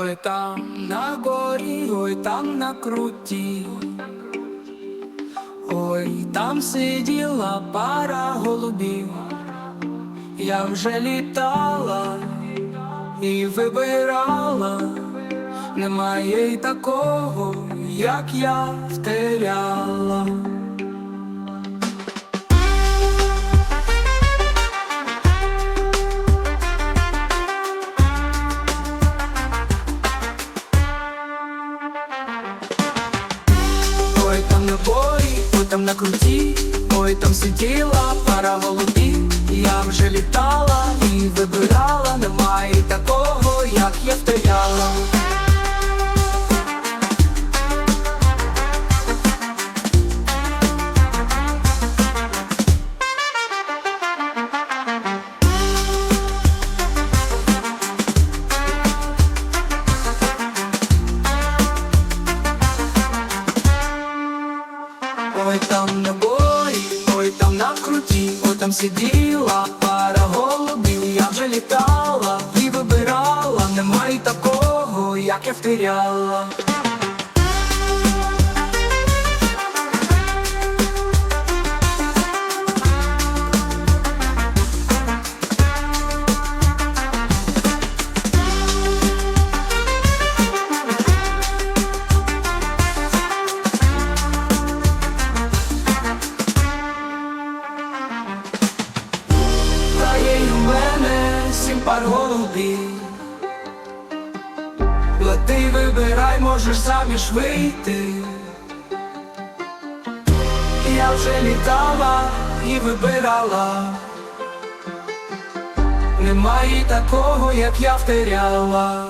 ой там на горі, ой там на круті. Ой, там сиділа пара голубів, я вже літала і вибирала, немає й такого, як я втеряла. Там на круті, ой там сиділа пара голубів, я вже літала і вибирала, немає такого, як я в Ой, там сиділа пара голубів, я вже літала і вибирала, немає такого, як я втеряла. Пар голубів Лети, вибирай, можеш заміж вийти. Я вже літала і вибирала. Немає такого, як я втеряла